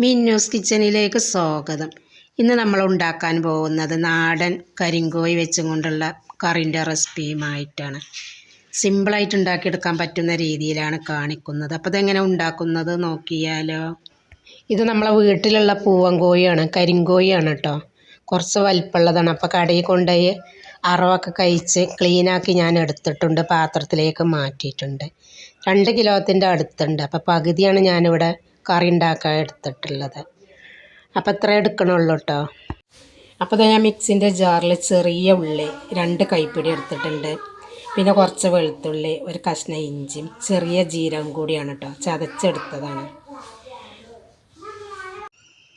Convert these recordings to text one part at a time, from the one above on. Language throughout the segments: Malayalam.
മിന്നൂസ് കിച്ചണിലേക്ക് സ്വാഗതം. ഇന്ന് നമ്മൾ ഉണ്ടാക്കാൻ പോകുന്നത് നാടൻ കരിങ്കോയി വെച്ചും കൊണ്ടുള്ള കറിന്റെ റെസിപ്പിയുമായിട്ടാണ്. സിമ്പിളായിട്ട് ഉണ്ടാക്കിയെടുക്കാൻ പറ്റുന്ന രീതിയിലാണ് കാണിക്കുന്നത്. അപ്പോൾ ഇതെങ്ങനെ ഉണ്ടാക്കുന്നത് നോക്കിയാലോ. ഇത് നമ്മളെ വീട്ടിലുള്ള പൂവങ്കോയാണ് കരിങ്കോയാണ് കേട്ടോ. കുറച്ച് വലിപ്പമുള്ളതാണ്. അപ്പോൾ കടയിൽ കൊണ്ടുപോയി അറവൊക്കെ കഴിച്ച് ക്ലീനാക്കി ഞാൻ എടുത്തിട്ടുണ്ട് പാത്രത്തിലേക്ക് മാറ്റിയിട്ടുണ്ട്. രണ്ട് കിലോത്തിന്റെ അടുത്തുണ്ട്. അപ്പോൾ പകുതിയാണ് ഞാനിവിടെ കറി ഉണ്ടാക്കാൻ എടുത്തിട്ടുള്ളത്. അപ്പോൾ ഇത്ര എടുക്കണുള്ളൂ കേട്ടോ അപ്പോൾ ഞാൻ മിക്സിന്റെ ജാറിൽ ചെറിയ ഉള്ളി രണ്ട് കൈപ്പിടി എടുത്തിട്ടുണ്ട്. പിന്നെ കുറച്ച് വെളുത്തുള്ളി ഒരു കഷ്ണം ഇഞ്ചിയും ചെറിയ ജീരകം കൂടിയാണ് കേട്ടോ ചതച്ചെടുത്തതാണ്.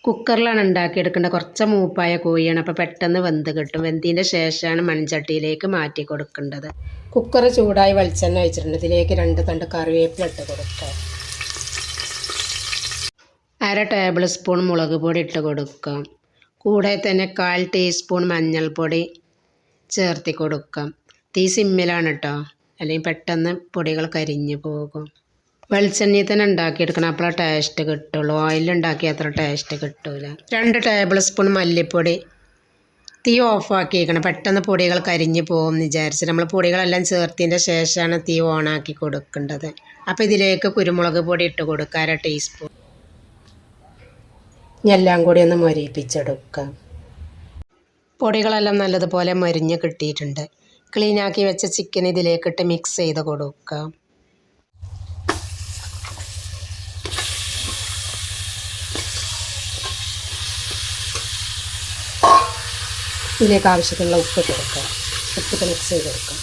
കുക്കറിലാണ് ഉണ്ടാക്കിയെടുക്കേണ്ടത്. കുറച്ച് മൂപ്പായ കോഴിയാണ്. അപ്പോൾ പെട്ടെന്ന് വെന്ത് കിട്ടും. വെന്തിന്റെ ശേഷമാണ് മൺചട്ടിയിലേക്ക് മാറ്റി കൊടുക്കേണ്ടത്. കുക്കർ ചൂടായി വെളിച്ചെണ്ണ ഒഴിച്ചിട്ടുണ്ട്. ഇതിലേക്ക് രണ്ട് തണ്ട് കറിവേപ്പില ഇട്ട് കൊടുക്കുക അര ടേബിൾ സ്പൂൺ മുളക് പൊടി ഇട്ട് കൊടുക്കാം. കൂടെ തന്നെ കാൽ ടീസ്പൂൺ മഞ്ഞൾപ്പൊടി ചേർത്തി കൊടുക്കാം. തീ സിമ്മിലാണ് കേട്ടോ അല്ലെങ്കിൽ പെട്ടെന്ന് പൊടികൾ കരിഞ്ഞു പോകും. വെളിച്ചെണ്ണയിൽ തന്നെ ഉണ്ടാക്കിയെടുക്കണം. അപ്പോൾ ടേസ്റ്റ് കിട്ടുള്ളൂ. ഓയിൽ ഉണ്ടാക്കി അത്ര ടേസ്റ്റ് കിട്ടൂല. രണ്ട് ടേബിൾ സ്പൂൺ മല്ലിപ്പൊടി. തീ ഓഫാക്കിയേക്കണം പെട്ടെന്ന് പൊടികൾ കരിഞ്ഞു പോകും എന്ന് വിചാരിച്ച്. നമ്മൾ പൊടികളെല്ലാം ചേർത്തതിന്റെ ശേഷമാണ് തീ ഓണാക്കി കൊടുക്കേണ്ടത്. അപ്പോൾ ഇതിലേക്ക് കുരുമുളക് പൊടി ഇട്ട് കൊടുക്കുക അര ടീസ്പൂൺ. എല്ലാം കൂടി ഒന്ന് മൊരിപ്പിച്ചെടുക്കാം പൊടികളെല്ലാം നല്ലതുപോലെ മൊരിഞ്ഞ് കിട്ടിയിട്ടുണ്ട്. ക്ലീനാക്കി വെച്ച ചിക്കൻ ഇതിലേക്കിട്ട് മിക്സ് ചെയ്ത് കൊടുക്കാം. ഇതിലേക്ക് ആവശ്യത്തിനുള്ള ഉപ്പ് കൊടുക്കാം. കൊടുക്കുക ഉപ്പിട്ട് മിക്സ് ചെയ്ത് കൊടുക്കുക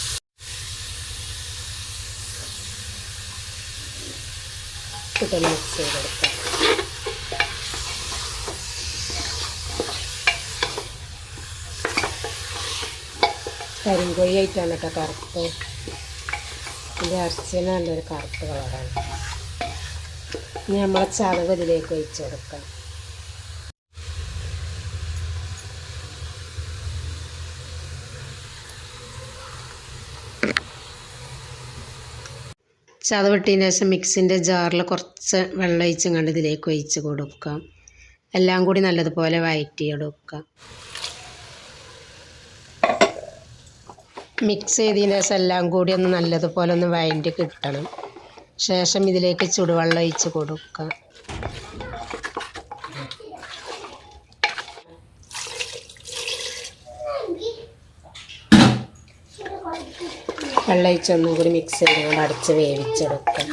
ഉപ്പിട്ട് മിക്സ് ചെയ്ത് കൊടുക്കുക കരിങ്കോഴി ആയിട്ടാണ് കേട്ടോ കറുപ്പ് ഇതിന്റെ ഇറച്ചിന് നല്ലൊരു കറുപ്പ് കളറാണ്. ഇനി നമ്മളെ ചതവ് ഇതിലേക്ക് ഒഴിച്ചു കൊടുക്കാം. ചതവിട്ടതിന് ശേഷം മിക്സിന്റെ ജാറിൽ കുറച്ച് വെള്ളം ഒഴിച്ചും കണ്ട് ഇതിലേക്ക് ഒഴിച്ച് കൊടുക്കാം. എല്ലാം കൂടി നല്ലതുപോലെ വഴറ്റിയെടുക്കാം മിക്സ് ചെയ്തതിന് ശേഷം എല്ലാം കൂടി ഒന്ന് നല്ലതുപോലെ ഒന്ന് വഴറ്റി കിട്ടണം. ശേഷം ഇതിലേക്ക് ചുടുവെള്ളം ഒഴിച്ച് കൊടുക്കുക വെള്ളം ഒഴിച്ച് ഒന്നും കൂടി മിക്സ് ചെയ്തുകൊണ്ട് അടച്ച് വേവിച്ചെടുക്കാം.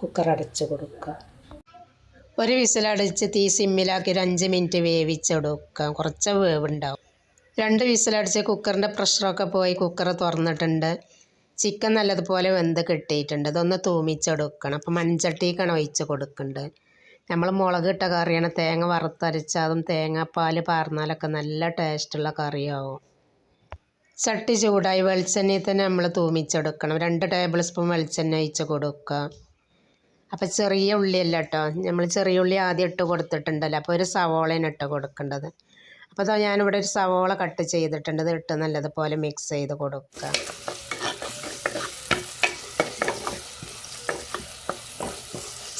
കുക്കർ അടച്ച് കൊടുക്കുക ഒരു വിസിലടിച്ച് തീ സിമ്മിലാക്കി ഒരു അഞ്ച് മിനിറ്റ് വേവിച്ചെടുക്കാം. കുറച്ച് വേവുണ്ടാവും. രണ്ട് വിസിലടിച്ച് കുക്കറിന്റെ പ്രഷറൊക്കെ പോയി കുക്കർ തുറന്നിട്ടുണ്ട്. ചിക്കൻ നല്ലതുപോലെ വെന്ത് കിട്ടിയിട്ടുണ്ട്. ഇതൊന്ന് തൂമിച്ചെടുക്കണം. അപ്പം മൺചട്ടിക്കാണ് ഒഴിച്ച് കൊടുക്കേണ്ടത് നമ്മൾ മുളക് ഇട്ട കറിയാണ്. തേങ്ങ വറുത്തരച്ച് അതും തേങ്ങാപ്പാൽ പാർന്നാലൊക്കെ നല്ല ടേസ്റ്റുള്ള കറിയാവും. ചട്ടി ചൂടായി വെളിച്ചെണ്ണയിൽ തന്നെ നമ്മൾ തൂമിച്ചെടുക്കണം. രണ്ട് ടേബിൾ സ്പൂൺ വെളിച്ചെണ്ണ ഒഴിച്ച് കൊടുക്കുക. അപ്പോൾ ചെറിയ ഉള്ളിയല്ല കേട്ടോ നമ്മൾ ചെറിയ ഉള്ളി ആദ്യം ഇട്ട് കൊടുത്തിട്ടുണ്ടല്ലോ. അപ്പോൾ ഒരു സവോളയാണ് ഇട്ട് കൊടുക്കേണ്ടത്. അപ്പോൾ അതാ ഞാനിവിടെ ഒരു സവോള കട്ട് ചെയ്തിട്ടുണ്ട്. ഇത് ഇട്ട് നല്ലതുപോലെ മിക്സ് ചെയ്ത് കൊടുക്കുക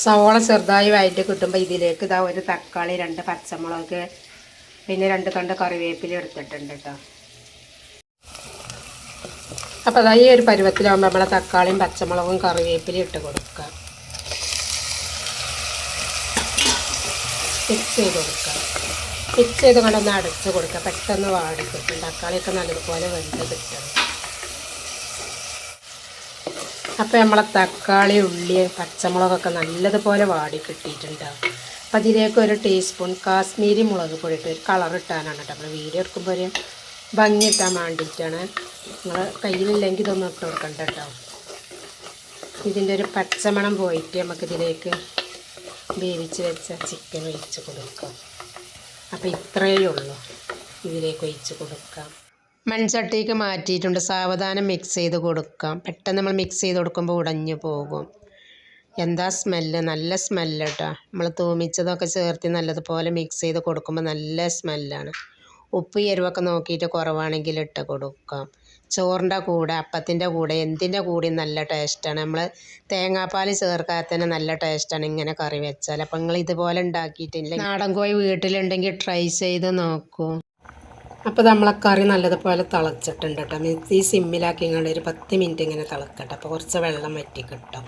സവോള ചെറുതായി വായിട്ട് കിട്ടുമ്പോൾ ഇതിലേക്ക് ഇതാ ഒരു തക്കാളി രണ്ട് പച്ചമുളക് പിന്നെ രണ്ട് കണ്ട് കറിവേപ്പില എടുത്തിട്ടുണ്ട് കേട്ടോ അപ്പോൾ അതാ ഈ ഒരു പരുവത്തിലാകുമ്പോൾ നമ്മളെ തക്കാളിയും പച്ചമുളകും കറിവേപ്പിലയും ഇട്ട് കൊടുക്കുക മിക്സ് ചെയ്ത് കൊടുക്കുക മിക്സ് ചെയ്ത് കൊണ്ടൊന്ന് അടച്ച് കൊടുക്കുക പെട്ടെന്ന് വാടി കിട്ടും. തക്കാളിയൊക്കെ നല്ലതുപോലെ വെന്ത് കിട്ടും അപ്പോൾ നമ്മളെ തക്കാളി ഉള്ളി പച്ചമുളകൊക്കെ നല്ലതുപോലെ വാടി കിട്ടിയിട്ടുണ്ടാവും. അപ്പോൾ അതിലേക്ക് ഒരു ടീസ്പൂൺ കാശ്മീരി മുളക് പൊടിയിട്ട് ഒരു കളർ ഇട്ടാനാണ് കേട്ടോ. നമ്മൾ വീഡിയോ എടുക്കുമ്പോൾ ഒരു ഭംഗി ഇട്ടാൻ വേണ്ടിയിട്ടാണ്. നിങ്ങൾ കയ്യിലില്ലെങ്കിൽ ഇതൊന്നും ഇട്ട് കൊടുക്കണ്ട കേട്ടോ. ഇതിന്റെ ഒരു പച്ചമണം പോയിട്ട് നമുക്കിതിലേക്ക് വേവിച്ച് വെച്ച ചിക്കൻ ഒഴിച്ച് കൊടുക്കാം. അപ്പോൾ ഇത്രയേ ഉള്ളൂ. ഇതിലേക്ക് ഒഴിച്ച് കൊടുക്കാം. മൺചട്ടിക്ക് മാറ്റിയിട്ടുണ്ട്. സാവധാനം മിക്സ് ചെയ്ത് കൊടുക്കാം. പെട്ടെന്ന് നമ്മൾ മിക്സ് ചെയ്ത് കൊടുക്കുമ്പോൾ ഉടഞ്ഞു പോകും. എന്താ സ്മെല്ല് നല്ല സ്മെല്ല് കേട്ടോ നമ്മൾ തൂമിച്ചതൊക്കെ ചേർത്ത് നല്ലതുപോലെ മിക്സ് ചെയ്ത് കൊടുക്കുമ്പോൾ നല്ല സ്മെല്ലാണ് ഉപ്പ് എരിവൊക്കെ നോക്കിയിട്ട് കുറവാണെങ്കിൽ ഇട്ട് കൊടുക്കാം. ചോറിന്റെ കൂടെ അപ്പത്തിന്റെ കൂടെ എന്തിന്റെ കൂടെയും നല്ല ടേസ്റ്റാണ്. നമ്മൾ തേങ്ങാപ്പാൽ ചേർക്കാതെ തന്നെ നല്ല ടേസ്റ്റാണ് ഇങ്ങനെ കറി വെച്ചാൽ അപ്പം നിങ്ങൾ ഇതുപോലെ ഉണ്ടാക്കിയിട്ടില്ല? നാടൻ കോഴി വീട്ടിലുണ്ടെങ്കിൽ ട്രൈ ചെയ്ത് നോക്കൂ. അപ്പോൾ നമ്മളെ കറി നല്ലതുപോലെ തിളച്ചിട്ടുണ്ട് കേട്ടോ. ഈ സിമ്മിലാക്കി ഇങ്ങനെ ഒരു പത്ത് മിനിറ്റ് ഇങ്ങനെ തിളക്കട്ടെ. അപ്പോൾ കുറച്ച് വെള്ളം വറ്റി കിട്ടും.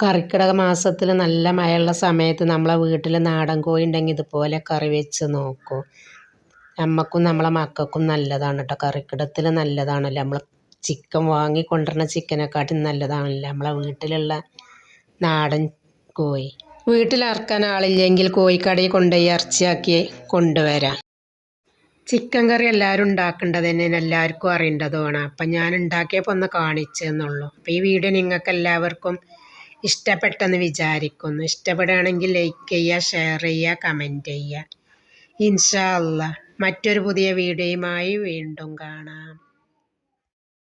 കറിക്കിടക മാസത്തിൽ നല്ല മഴയുള്ള സമയത്ത് നമ്മളെ വീട്ടിൽ നാടൻ കോഴി ഉണ്ടെങ്കിൽ ഇതുപോലെ കറി വെച്ച് നോക്കൂ. നമ്മക്കും നമ്മളെ മക്കൾക്കും നല്ലതാണ് കേട്ടോ കറിക്കിടത്തിൽ നല്ലതാണല്ലോ. നമ്മൾ ചിക്കൻ വാങ്ങി കൊണ്ടുവരുന്ന ചിക്കനെക്കാട്ടും നല്ലതാണല്ലോ. നമ്മളെ വീട്ടിലുള്ള നാടൻ കോഴി. വീട്ടിൽ ഇറക്കാൻ ആളില്ലെങ്കിൽ കോഴിക്കടയിൽ കൊണ്ടുപോയി ഇറച്ചിയാക്കി കൊണ്ടുവരാം. ചിക്കൻ കറി എല്ലാവരും ഉണ്ടാക്കേണ്ടത് തന്നെ എല്ലാവർക്കും അറിയേണ്ടതുമാണ്. അപ്പം ഞാൻ ഉണ്ടാക്കിയപ്പോൾ ഒന്ന് കാണിച്ചെന്നുള്ളൂ. അപ്പോൾ ഈ വീഡിയോ നിങ്ങൾക്ക് എല്ലാവർക്കും ഇഷ്ടപ്പെട്ടെന്ന് വിചാരിക്കുന്നു. ഇഷ്ടപ്പെടുകയാണെങ്കിൽ ലൈക്ക് ചെയ്യുക ഷെയർ ചെയ്യുക കമന്റ് ചെയ്യുക. ഇൻഷാ അല്ലാ മറ്റൊരു പുതിയ വീഡിയോയുമായി വീണ്ടും കാണാം.